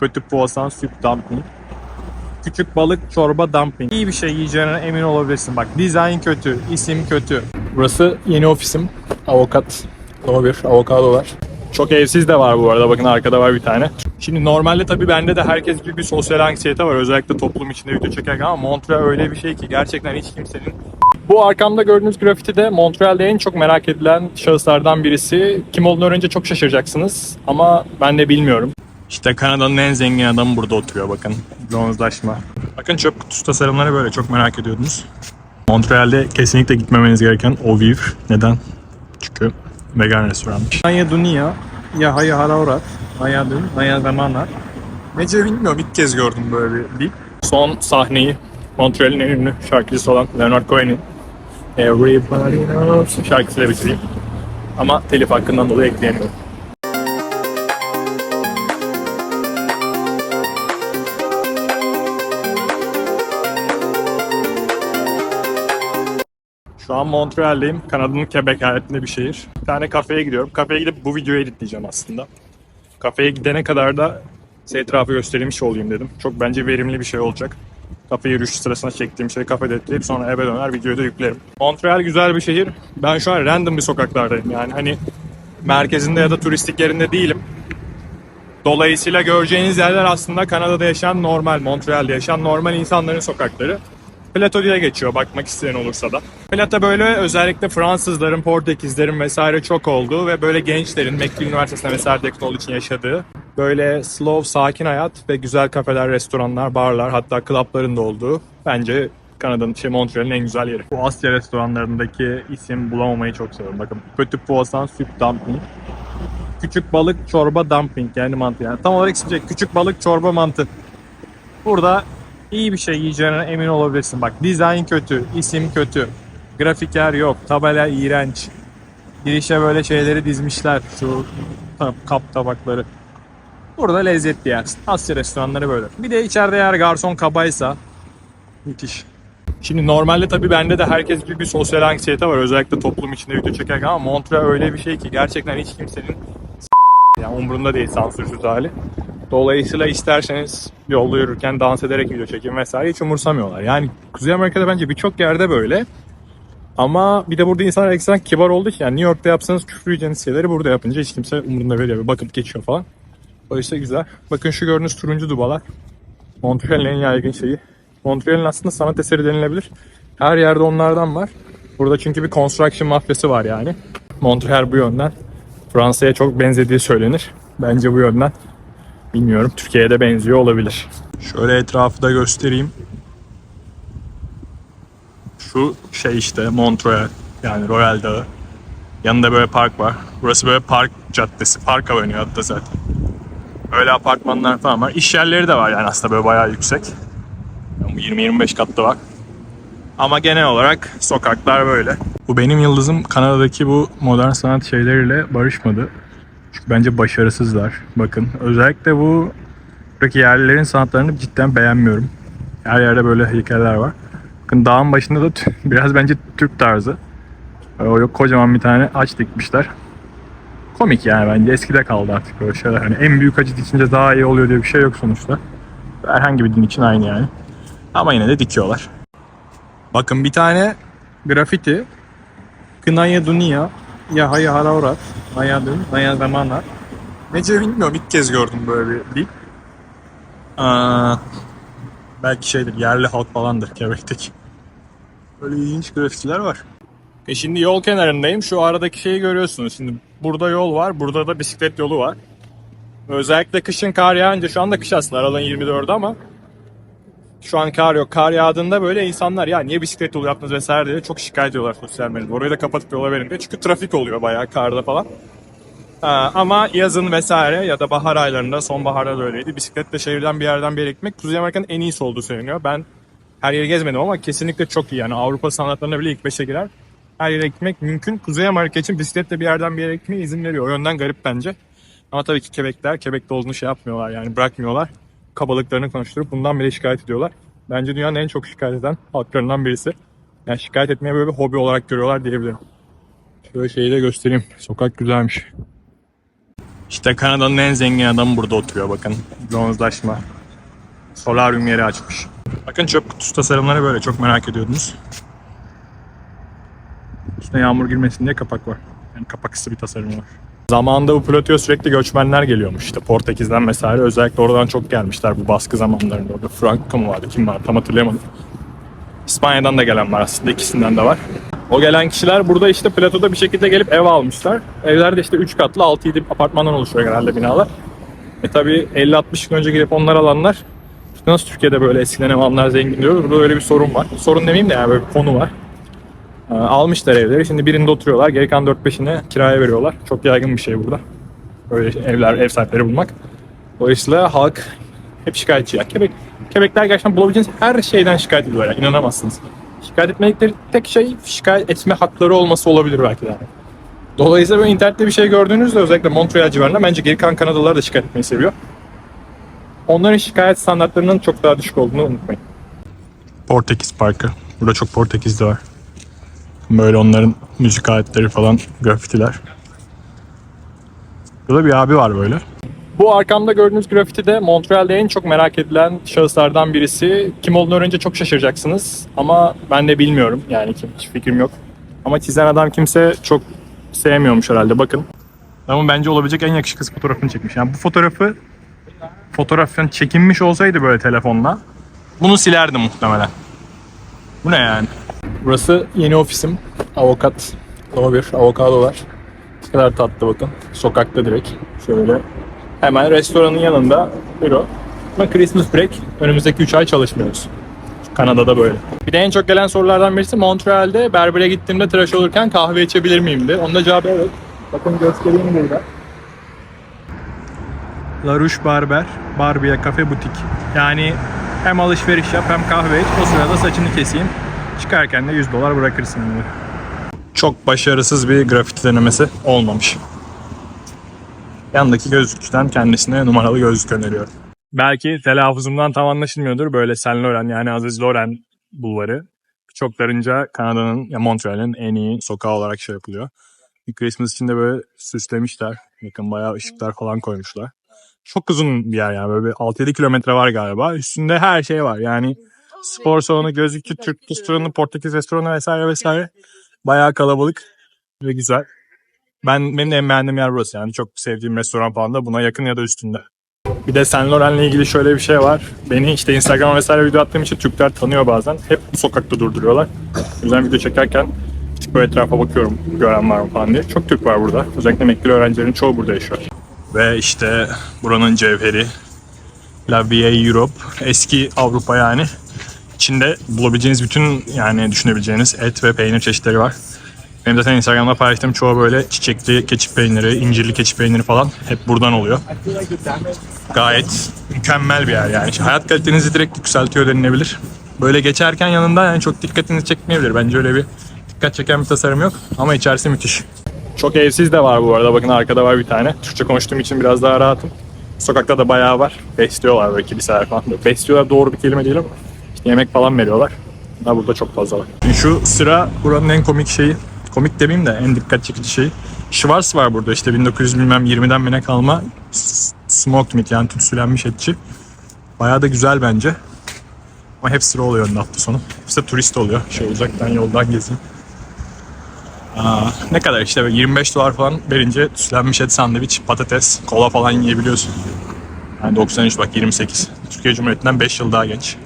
Petit poisson soup dumpling. Küçük balık çorba dumpling. İyi bir şey yiyeceğine emin olabilirsin. Bak dizayn kötü, isim kötü. Burası yeni ofisim. Avukat. No bir avokado var. Çok evsiz de var bu arada. Bakın arkada var bir tane. Şimdi normalde tabii bende de herkes gibi bir sosyal anksiyete var. Özellikle toplum içinde video çekerken ama Montreal öyle bir şey ki gerçekten hiç kimsenin bu arkamda gördüğünüz grafiti de Montreal'de en çok merak edilen şahıslardan birisi. Kim olduğunu öğrenince çok şaşıracaksınız ama ben de bilmiyorum. İşte Kanada'nın en zengin adamı burada oturuyor bakın. Bronzlaşma. Bakın çöp kutusu tasarımları böyle çok merak ediyordunuz. Montreal'de kesinlikle gitmemeniz gereken Oviv. Neden? Çünkü vegan restoranmış. Naya Dunia, ya Haya Haraurat, Naya Dün, Naya Zamanlar. Nece bilmiyorum ilk kez gördüm böyle bir dil. Son sahneyi Montreal'in en ünlü şarkıcısı olan Leonard Cohen'in Everybody Knows şarkısıyla bitireyim. Ama telif hakkından dolayı ekleyemiyorum. Şu an Montreal'deyim. Kanada'nın Quebec eyaletinde bir şehir. Bir tane kafeye gidiyorum. Kafeye gidip bu videoyu editleyeceğim aslında. Kafeye gidene kadar da size etrafı göstermiş olayım dedim. Çok bence verimli bir şey olacak. Kafe yürüyüş sırasında çektiğim şeyi kafede editleyip sonra eve döner videoyu da yüklerim. Montreal güzel bir şehir. Ben şu an random bir sokaklardayım. Yani hani merkezinde ya da turistik yerinde değilim. Dolayısıyla göreceğiniz yerler aslında Kanada'da yaşayan normal, Montreal'de yaşayan normal insanların sokakları. Plato diye geçiyor bakmak isteyen olursa da. Plato böyle özellikle Fransızların, Portekizlerin vesaire çok olduğu ve böyle gençlerin McGill Üniversitesi'nde vesaire dekton için yaşadığı böyle slow, sakin hayat ve güzel kafeler, restoranlar, barlar hatta klapların da olduğu bence Kanada'nın, şey Montreal'in en güzel yeri. Bu Asya restoranlarındaki isim bulamamayı çok seviyorum. Bakın Petit Poisson Soup Dumpling. Küçük balık çorba dumpling yani mantı yani. Tam olarak ismi şey, küçük balık çorba mantı. Burada iyi bir şey yiyeceğine emin olabilirsin. Bak dizayn kötü, isim kötü, grafiker yok, tabela iğrenç. Girişe böyle şeyleri dizmişler. Şu kap tabakları. Burada lezzetli yersin. Asya restoranları böyle. Bir de içeride eğer garson kabaysa müthiş. Şimdi normalde tabii bende de herkes gibi bir sosyal anksiyete var. Özellikle toplum içinde video çekerken ama Montreal öyle bir şey ki gerçekten hiç kimsenin yani umurunda değil sansürsüz hali. Dolayısıyla isterseniz yolda yürürken dans ederek video çekin vesaire hiç umursamıyorlar. Yani Kuzey Amerika'da bence birçok yerde böyle. Ama bir de burada insanlar ekstrem kibar oldu ki yani New York'ta yapsanız küfür yiyeceğiniz şeyleri burada yapınca hiç kimse umurunda veriyor. Bakıp geçiyor falan. Dolayısıyla güzel. Bakın şu gördüğünüz turuncu dubalar. Montreal'in en yaygın şeyi. Montreal'in aslında sanat eseri denilebilir. Her yerde onlardan var. Burada çünkü bir construction mafyası var yani. Montreal bu yönden. Fransa'ya çok benzediği söylenir. Bence bu yönden. Bilmiyorum. Türkiye'ye de benziyor olabilir. Şöyle etrafı da göstereyim. Şu şey işte Montreal. Yani Royal Dağı. Yanında böyle park var. Burası böyle park caddesi. Park avenue hatta zaten. Öyle apartmanlar falan var. İş yerleri de var yani aslında böyle bayağı yüksek. Yani bu 20-25 katlı var. Ama genel olarak sokaklar böyle. Bu benim yıldızım Kanada'daki bu modern sanat şeyleriyle barışmadı. Çünkü bence başarısızlar. Bakın özellikle bu buradaki yerlilerin sanatlarını cidden beğenmiyorum. Her yerde böyle heykeller var. Bakın dağın başında da biraz bence Türk tarzı. O yok kocaman bir tane ağaç dikmişler. Komik yani bence eskide kaldı artık böyle şeyler. Hani en büyük acı dikince daha iyi oluyor diye bir şey yok sonuçta. Herhangi bir din için aynı yani. Ama yine de dikiyorlar. Bakın bir tane grafiti. Kınaya Dunia, ya Haya Haraurat, Naya Dün, Naya Zamanlar. Nece bilmiyorum ilk kez gördüm böyle bir dil. Aa, belki şeydir yerli halk falandır Quebec'teki. Böyle ilginç grafitiler var. E şimdi yol kenarındayım. Şu aradaki şeyi görüyorsunuz. Şimdi burada yol var. Burada da bisiklet yolu var. Özellikle kışın kar yağınca şu anda kış aslında aralığın 24'ü ama şu an kar yok. Kar yağdığında böyle insanlar ya niye bisiklet yolu yaptınız vesaire diye çok şikayet ediyorlar sosyal medyada. Orayı da kapatıp yola verin diye. Çünkü trafik oluyor bayağı karda falan. Ha, ama yazın vesaire ya da bahar aylarında sonbaharda da öyleydi. Bisikletle şehirden bir yerden bir yere gitmek Kuzey Amerika'nın en iyisi olduğu söyleniyor. Ben her yeri gezmedim ama kesinlikle çok iyi. Yani Avrupa sanatlarına bile ilk 5'e girer. Her yere gitmek mümkün. Kuzey Amerika için bisikletle bir yerden bir yere gitmeye izin veriyor. O yönden garip bence. Ama tabii ki Quebec'ler, Quebec'te olduğunu şey yapmıyorlar yani bırakmıyorlar. Kabalıklarını konuşturup bundan bile şikayet ediyorlar. Bence dünyanın en çok şikayet eden halklarından birisi. Yani şikayet etmeye böyle bir hobi olarak görüyorlar diyebilirim. Şöyle şeyi de göstereyim. Sokak güzelmiş. İşte Kanada'nın en zengin adamı burada oturuyor bakın. Bronzlaşma. Solaryum yeri açmış. Bakın çöp kutusu tasarımları böyle çok merak ediyordunuz. Üstüne yağmur girmesin diye kapak var. Yani kapaklısı bir tasarım var. Zamanında bu platoya sürekli göçmenler geliyormuş işte Portekiz'den vesaire. Özellikle oradan çok gelmişler bu baskı zamanlarında. Orada Franco mu vardı kim var tam hatırlayamadım. İspanya'dan da gelen var aslında ikisinden de var. O gelen kişiler burada işte platoda bir şekilde gelip ev almışlar. Evler de işte 3 katlı 6-7 apartmandan oluşuyor genelde binalar. E tabi 50-60 yıl önce gelip onlar alanlar nasıl Türkiye'de böyle eskiden ev alanlar zengin diyoruz. Burada öyle bir sorun var. Sorun demeyeyim de yani böyle bir konu var. Ee, Almışlar evleri. Şimdi birinde oturuyorlar. Geri kalan 4-5'ini kiraya veriyorlar. Çok yaygın bir şey burada. Böyle evler, ev sahipleri bulmak. Dolayısıyla halk hep şikayetçi. Ya. Quebec, Quebecler gerçekten bulabileceğiniz her şeyden şikayet ediyorlar. Yani. İnanamazsınız. Şikayet etmedikleri tek şey şikayet etme hakları olması olabilir belki de. Yani. Dolayısıyla böyle internette bir şey gördüğünüzde özellikle Montreal civarında bence geri kalan Kanadalılar da şikayet etmeyi seviyor. Onların şikayet standartlarının çok daha düşük olduğunu unutmayın. Portekiz Parkı. Burada çok Portekizli var. Böyle onların müzik aletleri falan, grafitiler. Burada bir abi var böyle. Bu arkamda gördüğünüz grafiti de Montreal'de en çok merak edilen şahıslardan birisi. Kim olduğunu öğrenince çok şaşıracaksınız. Ama ben de bilmiyorum yani kim, hiç fikrim yok. Ama çizen adam kimse çok sevmiyormuş herhalde bakın. Ama bence olabilecek en yakışıklı fotoğrafını çekmiş. Yani bu fotoğrafı fotoğrafın çekinmiş olsaydı böyle telefonla bunu silerdim muhtemelen. Bu ne yani? Burası yeni ofisim. Avukat. Ama bir avokado var. Ne kadar tatlı bakın. Sokakta direkt. Şöyle. Hemen restoranın yanında büro. Ama Christmas break. Önümüzdeki 3 ay çalışmıyoruz. Kanada'da böyle. Bir de en çok gelen sorulardan birisi Montreal'de berbere gittiğimde tıraş olurken kahve içebilir miyimdi? Onun da cevabı evet. Bakın göstereyim burada. La Rouge Barber, Barbier Cafe Butik. Yani hem alışveriş yap hem kahve iç. O sırada saçını keseyim. Çıkarken de 100 dolar bırakırsın. Yani. Çok başarısız bir grafiti denemesi olmamış. Yandaki gözlükçüden kendisine numaralı gözlük öneriyorum. Belki telaffuzumdan tam anlaşılmıyordur. Böyle Saint Laurent yani Aziz Laurent bulvarı. Birçoklarınca Kanada'nın ya Montreal'in en iyi sokağı olarak şey yapılıyor. Bir Christmas için de böyle süslemişler. Yakın bayağı ışıklar falan koymuşlar. Çok uzun bir yer yani böyle bir 6-7 kilometre var galiba. Üstünde her şey var yani spor salonu, gözlükçü, Türk restoranı, Portekiz restoranı vesaire vesaire. Bayağı kalabalık ve güzel. Ben benim de en beğendiğim yer burası yani çok sevdiğim restoran falan da buna yakın ya da üstünde. Bir de Saint Laurent'le ilgili şöyle bir şey var. Beni işte Instagram vesaire video attığım için Türkler tanıyor bazen. Hep bu sokakta durduruyorlar. O yüzden video çekerken bir tık böyle etrafa bakıyorum gören var mı falan diye. Çok Türk var burada. Özellikle emekli öğrencilerin çoğu burada yaşıyor. Ve işte buranın cevheri La Vieille Europe. Eski Avrupa yani. İçinde bulabileceğiniz bütün yani düşünebileceğiniz et ve peynir çeşitleri var. Benim zaten Instagram'da paylaştığım çoğu böyle çiçekli keçi peyniri, incirli keçi peyniri falan hep buradan oluyor. Gayet mükemmel bir yer yani. Hayat kalitenizi direkt yükseltiyor denilebilir. Böyle geçerken yanında yani çok dikkatinizi çekmeyebilir. Bence öyle bir dikkat çeken bir tasarım yok ama içerisi müthiş. Çok evsiz de var bu arada. Bakın arkada var bir tane. Türkçe konuştuğum için biraz daha rahatım. Sokakta da bayağı var. Besliyorlar böyle kiliseler falan. Besliyorlar doğru bir kelime değil ama yemek falan veriyorlar. Daha burada çok fazla var. Şu sıra buranın en komik şeyi. Komik demeyeyim de en dikkat çekici şeyi. Schwarz var burada işte 1900 bilmem 20'den mi ne kalma smoked meat yani tütsülenmiş etçi. Bayağı da güzel bence. Ama hep sıra oluyor önünde hafta sonu. Hepsi de turist oluyor. Şey uzaktan yoldan gezeyim. Aa, ne kadar işte böyle 25 dolar falan verince tütsülenmiş et sandviç, patates, kola falan yiyebiliyorsun. Yani 93 bak 28. Türkiye Cumhuriyeti'nden 5 yıl daha genç.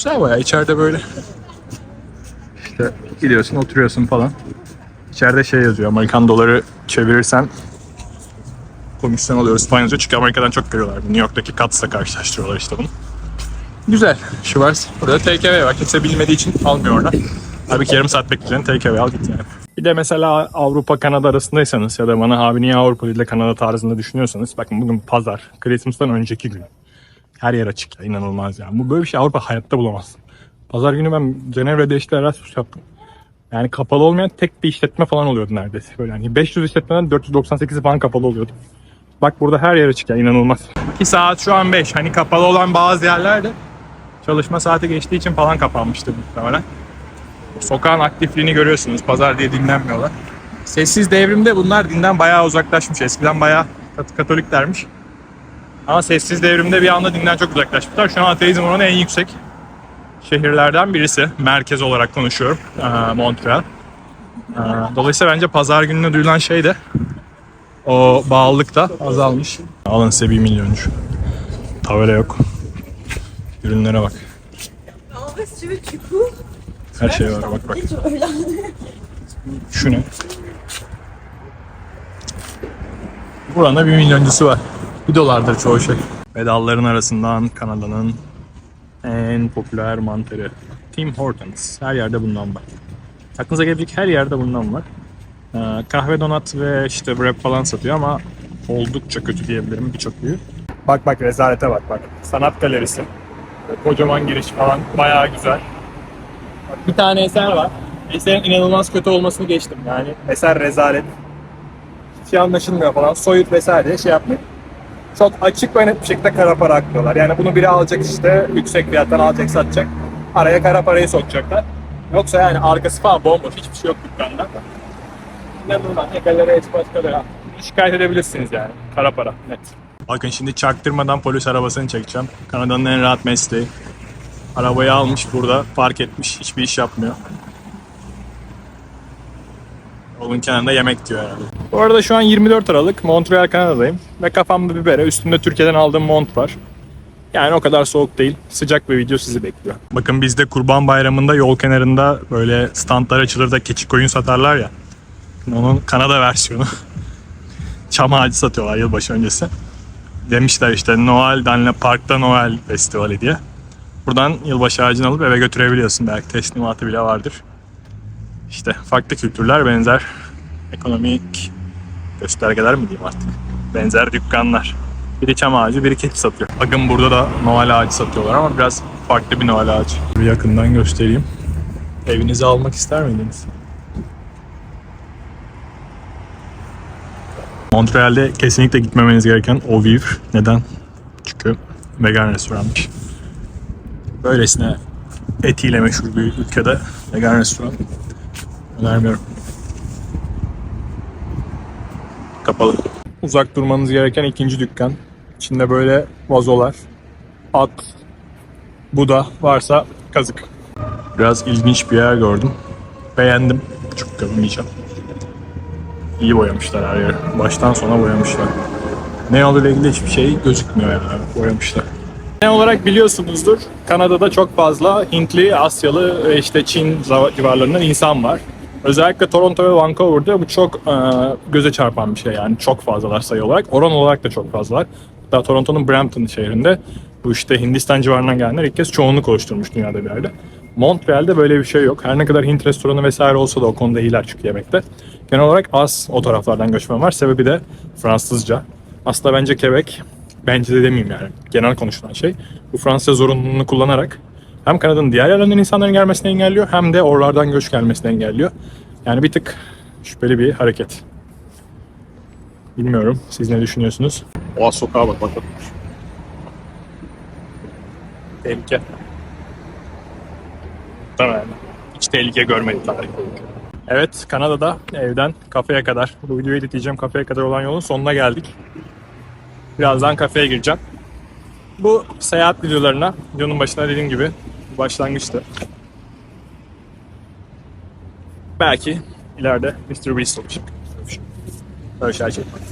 Güzel bayağı içeride böyle. İşte gidiyorsun oturuyorsun falan. İçeride şey yazıyor Amerikan doları çevirirsen komisyon alıyor İspanya yazıyor. Çünkü Amerika'dan çok görüyorlar. New York'taki Katz'la karşılaştırıyorlar işte bunu. Güzel. Schwarz. Burada TKV var. Kimse bilmediği için almıyor oradan. Halbuki yarım saat bekleyeceksin TKV al git yani. Bir de mesela Avrupa Kanada arasındaysanız ya da bana abi niye Avrupa de Kanada tarzında düşünüyorsanız bakın bugün pazar. Christmas'tan önceki gün. Her yer açık inanılmaz yani. Bu böyle bir şey Avrupa hayatta bulamazsın. Pazar günü ben Cenevre'de işte Erasmus yaptım. Yani kapalı olmayan tek bir işletme falan oluyordu neredeyse. Böyle hani 500 işletmeden 498'i falan kapalı oluyordu. Bak burada her yer açık ya inanılmaz. Ki saat şu an 5. Hani kapalı olan bazı yerlerde çalışma saati geçtiği için falan kapanmıştı muhtemelen. Sokağın aktifliğini görüyorsunuz. Pazar diye dinlenmiyorlar. Sessiz devrimde bunlar dinden bayağı uzaklaşmış. Eskiden bayağı kat- katoliklermiş. Ama sessiz devrimde bir anda dinden çok uzaklaşmışlar. Şu an ateizm oranı en yüksek şehirlerden birisi. Merkez olarak konuşuyorum. Montreal. Dolayısıyla bence pazar gününe duyulan şey de o bağlılık da azalmış. Alın size bir milyoncu. Tabela yok. Ürünlere bak. Her şey var bak bak. Şu ne? Buranın bir milyoncusu var. Bir dolardır çoğu şey. Pedalların arasından Kanada'nın en popüler mantarı. Tim Hortons. Her yerde bundan var. Aklınıza gelecek her yerde bundan var. Ee, kahve donat ve işte wrap falan satıyor ama oldukça kötü diyebilirim birçok büyük. Bak bak rezalete bak bak. Sanat galerisi. Kocaman giriş falan bayağı güzel. Bir tane eser var. Eserin inanılmaz kötü olmasını geçtim. Yani eser rezalet. Hiç anlaşılmıyor falan. Soyut vesaire şey yapmayın. Çok açık ve net bir şekilde kara para aklıyorlar. Yani bunu biri alacak işte yüksek fiyattan alacak satacak. Araya kara parayı sokacaklar. Yoksa yani arkası falan bomboş. Hiçbir şey yok dükkanda. İnanılmaz. Hiç başka da Şikayet edebilirsiniz yani. Kara para net. Bakın şimdi çaktırmadan polis arabasını çekeceğim. Kanada'nın en rahat mesleği. Arabayı almış burada park etmiş hiçbir iş yapmıyor. Yolun kenarında yemek diyor herhalde. Bu arada şu an 24 Aralık Montreal Kanada'dayım ve kafamda bir bere üstümde Türkiye'den aldığım mont var. Yani o kadar soğuk değil. Sıcak bir video sizi bekliyor. Bakın bizde Kurban Bayramı'nda yol kenarında böyle standlar açılır da keçi koyun satarlar ya. Onun Kanada versiyonu. Çam ağacı satıyorlar yılbaşı öncesi. Demişler işte Noel Danle Park'ta Noel Festivali diye. Buradan yılbaşı ağacını alıp eve götürebiliyorsun. Belki teslimatı bile vardır. İşte farklı kültürler benzer ekonomik göstergeler mi diyeyim artık. Benzer dükkanlar. Biri çam ağacı, biri keçi satıyor. Bakın burada da Noel ağacı satıyorlar ama biraz farklı bir Noel ağacı. Bir yakından göstereyim. Evinize almak ister miydiniz? Montreal'de kesinlikle gitmemeniz gereken Au Vivre. Neden? Çünkü vegan restoranmış. Böylesine etiyle meşhur bir ülkede vegan restoran önermiyorum. Kapalı. Uzak durmanız gereken ikinci dükkan. İçinde böyle vazolar, at, Buda varsa kazık. Biraz ilginç bir yer gördüm. Beğendim. Çok gömmeyeceğim. İyi boyamışlar her yeri. Baştan sona boyamışlar. Ne ile ilgili hiçbir şey gözükmüyor yani. Boyamışlar. Ne olarak biliyorsunuzdur Kanada'da çok fazla Hintli, Asyalı ve işte Çin civarlarından insan var. Özellikle Toronto ve Vancouver'da bu çok e, göze çarpan bir şey yani çok fazlalar sayı olarak. Oran olarak da çok fazlalar. Hatta Toronto'nun Brampton şehrinde bu işte Hindistan civarından gelenler ilk kez çoğunluk oluşturmuş dünyada bir yerde. Montreal'de böyle bir şey yok. Her ne kadar Hint restoranı vesaire olsa da o konuda iyiler çünkü yemekte. Genel olarak az o taraflardan göçmen var. Sebebi de Fransızca. Aslında bence Quebec, bence de demeyeyim yani genel konuşulan şey. Bu Fransızca zorunluluğunu kullanarak hem Kanada'nın diğer yerlerinden insanların gelmesini engelliyor hem de oralardan göç gelmesini engelliyor. Yani bir tık şüpheli bir hareket. Bilmiyorum. Siz ne düşünüyorsunuz? Oha sokağa bak bakalım. Tehlike. Tamam. Hiç tehlike görmedik boyunca. Evet, Kanada'da evden kafeye kadar, bu videoyu editleyeceğim kafeye kadar olan yolun sonuna geldik. Birazdan kafeye gireceğim. Bu seyahat videolarına, videonun başında dediğim gibi başlangıçtı. Belki ileride Mr. Beast olacak. Böyle şeyler çekmek.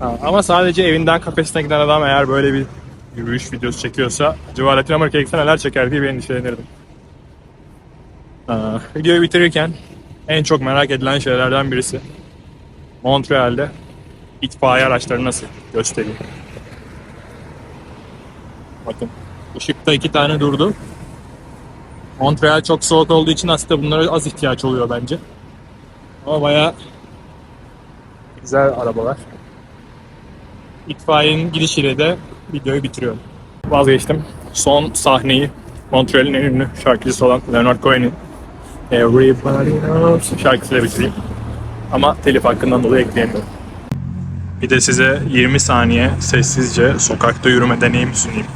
Ama sadece evinden kafesine giden adam eğer böyle bir yürüyüş videosu çekiyorsa acaba Latin Amerika'ya gitse neler çeker diye bir endişelenirdim. Videoyu bitirirken en çok merak edilen şeylerden birisi Montreal'de itfaiye araçları nasıl göstereyim. Bakın ışıkta iki tane durdu. Montreal çok soğuk olduğu için aslında bunlara az ihtiyaç oluyor bence. Ama bayağı güzel arabalar. İtfaiyenin gidişiyle de videoyu bitiriyorum. Vazgeçtim. Son sahneyi Montreal'in en ünlü şarkıcısı olan Leonard Cohen'in Everybody Knows şarkısıyla bitireyim. Ama telif hakkından dolayı ekleyemiyorum. Bir de size 20 saniye sessizce sokakta yürüme deneyimi sunayım.